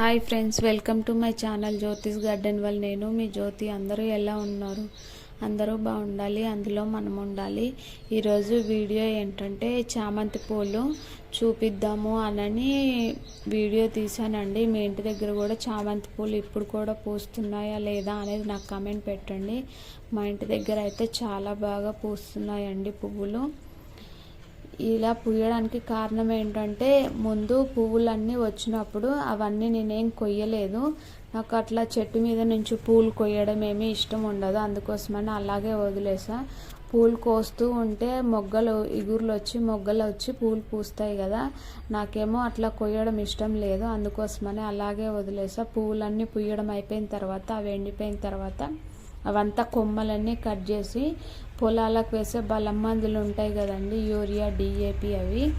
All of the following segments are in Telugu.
Hi friends welcome to my channel Jyotish garden. వల్ నేను మీ జ్యోతి. అందరూ ఎలా ఉన్నారు? అందరూ బాగుండాలి అందులో మనం ఉండాలి. ఈరోజు వీడియో ఏంటంటే చామంతి పూలు చూపిద్దాము అనని వీడియో తీసానండి మీ ఇంటి దగ్గర కూడా చామంతి పూలు ఇప్పుడు కూడా పూస్తున్నాయా లేదా అనేది నాకు కమెంట్ పెట్టండి. మా ఇంటి దగ్గర అయితే చాలా బాగా పూస్తున్నాయండి పువ్వులు. ఇలా పూయడానికి కారణం ఏంటంటే ముందు పువ్వులన్నీ వచ్చినప్పుడు అవన్నీ నేనేం కొయ్యలేదు. నాకు అట్లా చెట్టు మీద నుంచి పూలు కొయ్యడం ఏమీ ఇష్టం ఉండదు. అందుకోసమని అలాగే వదిలేసా. పూలు కోస్తూ ఉంటే మొగ్గలు ఇగుర్లు వచ్చి మొగ్గలు వచ్చి పూలు పూస్తాయి కదా. నాకేమో అట్లా కొయ్యడం ఇష్టం లేదు. అందుకోసమని అలాగే వదిలేసా. పువ్వులన్నీ పుయ్యడం అయిపోయిన తర్వాత అవి ఎండిపోయిన తర్వాత అవంతా కొమ్మలన్నీ కట్ చేసి పొలాలకు వేసే బలం మందులు ఉంటాయి కదండి యూరియా డిఏపి అవి.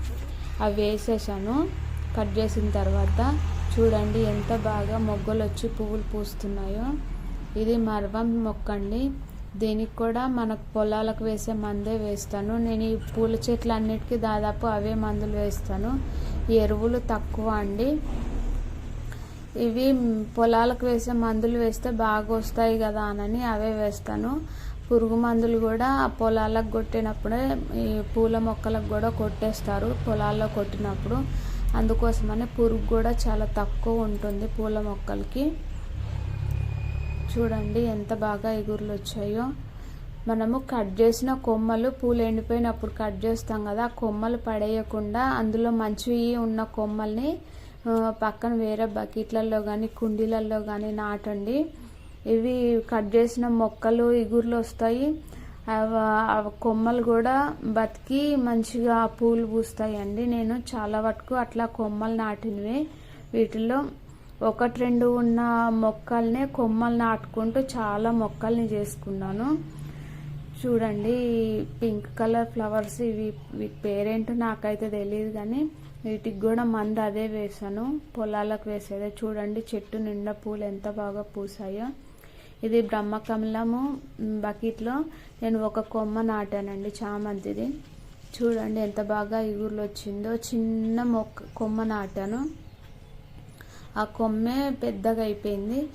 అవి వేసేసాను. కట్ చేసిన తర్వాత చూడండి ఎంత బాగా మొగ్గలు వచ్చి పువ్వులు పూస్తున్నాయో. ఇది మర్వం మొక్క అండి దీనికి కూడా మనకు పొలాలకు వేసే మందే వేస్తాను. నేను ఈ పూల చెట్లు అన్నిటికీ దాదాపు అవే మందులు వేస్తాను. ఎరువులు తక్కువ అండి. ఇవి పొలాలకు వేసే మందులు వేస్తే బాగా వస్తాయి కదా అని అవే వేస్తాను. పురుగు మందులు కూడా పొలాలకు కొట్టినప్పుడే ఈ పూల మొక్కలకు కూడా కొట్టేస్తారు పొలాల్లో కొట్టినప్పుడు. అందుకోసమని పురుగు కూడా చాలా తక్కువ ఉంటుంది పూల మొక్కలకి. చూడండి ఎంత బాగా ఎగురులు వచ్చాయో. మనము కట్ చేసిన కొమ్మలు పూలు ఎండిపోయినప్పుడు కట్ చేస్తాం కదా ఆ కొమ్మలు పడేయకుండా అందులో మంచివి ఉన్న కొమ్మల్ని పక్కన వేరే బకెట్లలో కానీ కుండీలలో కానీ నాటండి. ఇవి కట్ చేసిన మొక్కలు ఇగుర్లు వస్తాయి. కొమ్మలు కూడా బతికి మంచిగా పూలు పూస్తాయండి. నేను చాలా వరకు అట్లా కొమ్మలు నాటినవి. వీటిలో ఒకటి రెండు ఉన్న మొక్కల్నే కొమ్మలు నాటుకుంటూ చాలా మొక్కల్ని చేసుకున్నాను. చూడండి పింక్ కలర్ ఫ్లవర్స్ ఇవి వీటి పేరేంటో నాకైతే తెలియదు కానీ వీటికి కూడా మందు అదే వేసాను. పొలాలకు వేసేదే. చూడండి చెట్టు నిండా పూలు ఎంత బాగా పూసాయో. ఇది బ్రహ్మకమలము బకెట్లో. నేను ఒక కొమ్మ నాటానండి చామంతిది. చూడండి ఎంత బాగా ఇగుర్లు వచ్చిందో. చిన్న మొక్క కొమ్మ నాటాను. ఆ కొమ్మే పెద్దగా అయిపోయింది.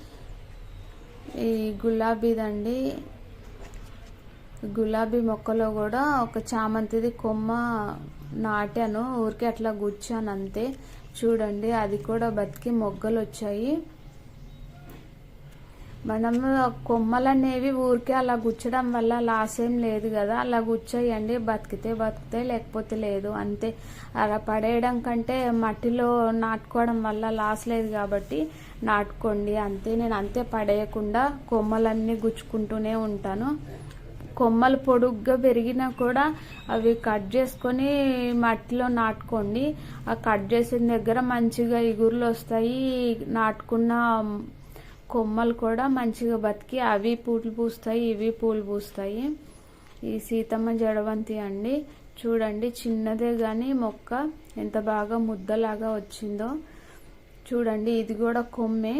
ఈ గులాబీదండి. గులాబీ మొక్కలో కూడా ఒక చామంతిది కొమ్మ నాటాను. ఊరికే అట్లా గుచ్చాను అంతే చూడండి అది కూడా బతికి మొగ్గలు వచ్చాయి మనం కొమ్మలు అనేవి ఊరికే అలా గుచ్చడం వల్ల లాస్ ఏం లేదు కదా. అలా గుచ్చాయండి బతికితే బతికితే లేకపోతే లేదు అంతే. అలా పడేయడం కంటే మట్టిలో నాటుకోవడం వల్ల లాస్ లేదు కాబట్టి నాటుకోండి అంతే. నేను అంతే పడేయకుండా కొమ్మలన్నీ గుచ్చుకుంటూనే ఉంటాను. కొమ్మలు పొడుగ్గా పెరిగినా కూడా అవి కట్ చేసుకొని మట్టిలో నాటుకోండి. ఆ కట్ చేసిన దగ్గర మంచిగా ఇగుర్లు వస్తాయి. నాటుకున్న కొమ్మలు కూడా మంచిగా బతికి అవి పూలు పూస్తాయి ఇవి పూలు పూస్తాయి. ఈ సీతమ్మ జడవంతి అండి. చూడండి చిన్నదే కానీ మొక్క ఎంత బాగా ముద్దలాగా వచ్చిందో. చూడండి ఇది కూడా కొమ్మే.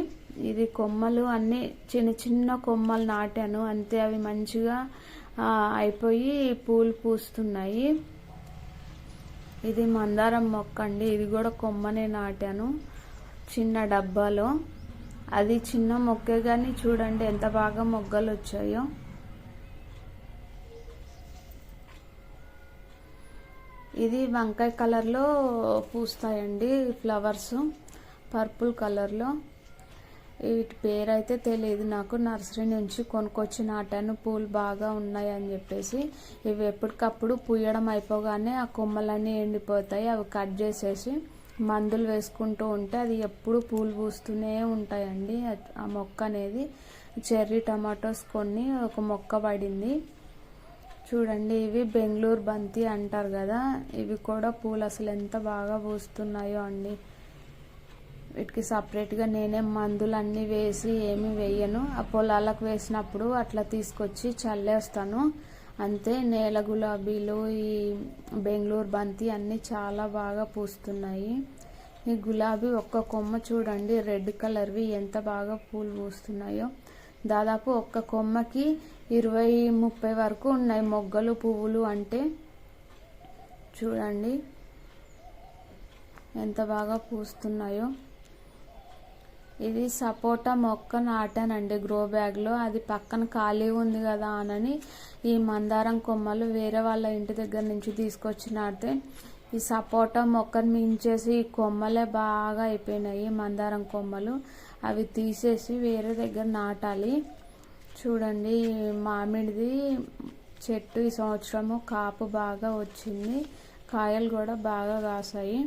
ఇది కొమ్మలు అన్నీ చిన్న చిన్న కొమ్మలు నాటాను. అంతే అవి మంచిగా అయిపోయి పూలు పూస్తున్నాయి. ఇది మందారం మొక్క అండి. ఇది కూడా కొమ్మనే నాటాను. చిన్న డబ్బాలో. అది చిన్న మొక్కే కానీ చూడండి ఎంత బాగా మొగ్గలు వచ్చాయో. ఇది వంకాయ కలర్లో పూస్తాయండి ఫ్లవర్స్. పర్పుల్ కలర్లో. వీటి పేరు అయితే తెలియదు నాకు నర్సరీ నుంచి కొనుక్కొచ్చి నాటాను పూలు బాగా ఉన్నాయి అని చెప్పేసి ఇవి ఎప్పటికప్పుడు పూయడం అయిపోగానే ఆ కొమ్మలన్నీ ఎండిపోతాయి. అవి కట్ చేసేసి మందులు వేసుకుంటూ ఉంటే అది ఎప్పుడు పూలు పూస్తూనే ఉంటాయండి. ఆ మొక్క అనేది చెర్రీ టమాటోస్ కొన్ని ఒక మొక్క పడింది. చూడండి ఇవి బెంగళూరు బంతి అంటారు కదా ఇవి కూడా పూలు అసలు ఎంత బాగా పూస్తున్నాయో అండి. వీటికి సపరేట్గా నేనే మందులు అన్నీ వేసి ఏమి వేయను. ఆ పొలాలకు వేసినప్పుడు అట్లా తీసుకొచ్చి చల్లేస్తాను. అంతే నేల గులాబీలు ఈ బెంగళూరు బంతి అన్నీ చాలా బాగా పూస్తున్నాయి. ఈ గులాబీ ఒక్క కొమ్మ చూడండి రెడ్ కలర్వి ఎంత బాగా పూలు పూస్తున్నాయో. దాదాపు ఒక్క కొమ్మకి ఇరవై ముప్పై వరకు ఉన్నాయి మొగ్గలు పువ్వులు అంటే. చూడండి ఎంత బాగా పూస్తున్నాయో. ఇది సపోటా మొక్క నాటానండి గ్రో బ్యాగ్లో. అది పక్కన ఖాళీ ఉంది కదా అనని ఈ మందారం కొమ్మలు వేరే వాళ్ళ ఇంటి దగ్గర నుంచి తీసుకొచ్చి నాటితే ఈ సపోటా మొక్కను మించేసి ఈ కొమ్మలే బాగా అయిపోయినాయి మందారం కొమ్మలు. అవి తీసేసి వేరే దగ్గర నాటాలి. చూడండి మామిడిది చెట్టు ఈ సంవత్సరము కాపు బాగా వచ్చింది. కాయలు కూడా బాగా కాసాయి.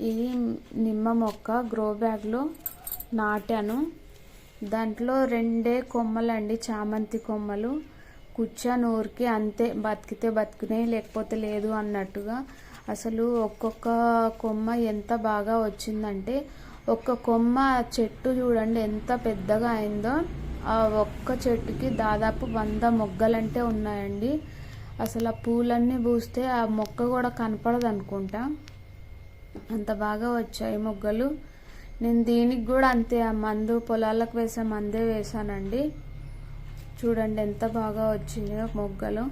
ఇది నిమ్మ మొక్క గ్రో బ్యాగ్లో నాటాను. దాంట్లో రెండే కొమ్మలండి చామంతి కొమ్మలు. కూర్చొని ఊరికి అంతే బతికితే బతికినాయి లేకపోతే లేదు అన్నట్టుగా. అసలు ఒక్కొక్క కొమ్మ ఎంత బాగా వచ్చిందంటే ఒక్క కొమ్మ చెట్టు చూడండి ఎంత పెద్దగా అయిందో ఆ ఒక్క చెట్టుకి దాదాపు వంద మొగ్గలంటే ఉన్నాయండి. అసలు ఆ పూలన్నీ పూస్తే ఆ మొక్క కూడా కనపడదు అనుకుంటా అంత బాగా వచ్చాయి మొగ్గలు. నేను దీనికి కూడా అంతే ఆ మందు పొలాలకు వేసే మందే వేసానండి. చూడండి ఎంత బాగా వచ్చినాయో మొగ్గలు.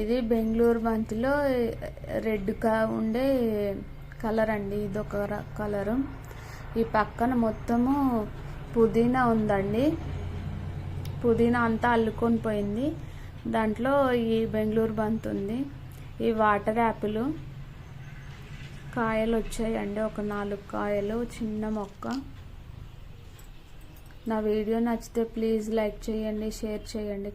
ఇది బెంగళూరు బంతిలో రెడ్గా ఉండే కలర్ అండి ఇది ఒక కలరు. ఈ పక్కన మొత్తము పుదీనా ఉందండి. పుదీనా అంతా అల్లుకొని పోయింది. దాంట్లో ఈ బెంగళూరు బంతి ఉంది. ఈ వాటర్ యాపిల్. కాయలు వచ్చాయండి ఒక నాలుగు కాయలు చిన్న మొక్క. నా వీడియో నచ్చితే ప్లీజ్ లైక్ చేయండి షేర్ చేయండి.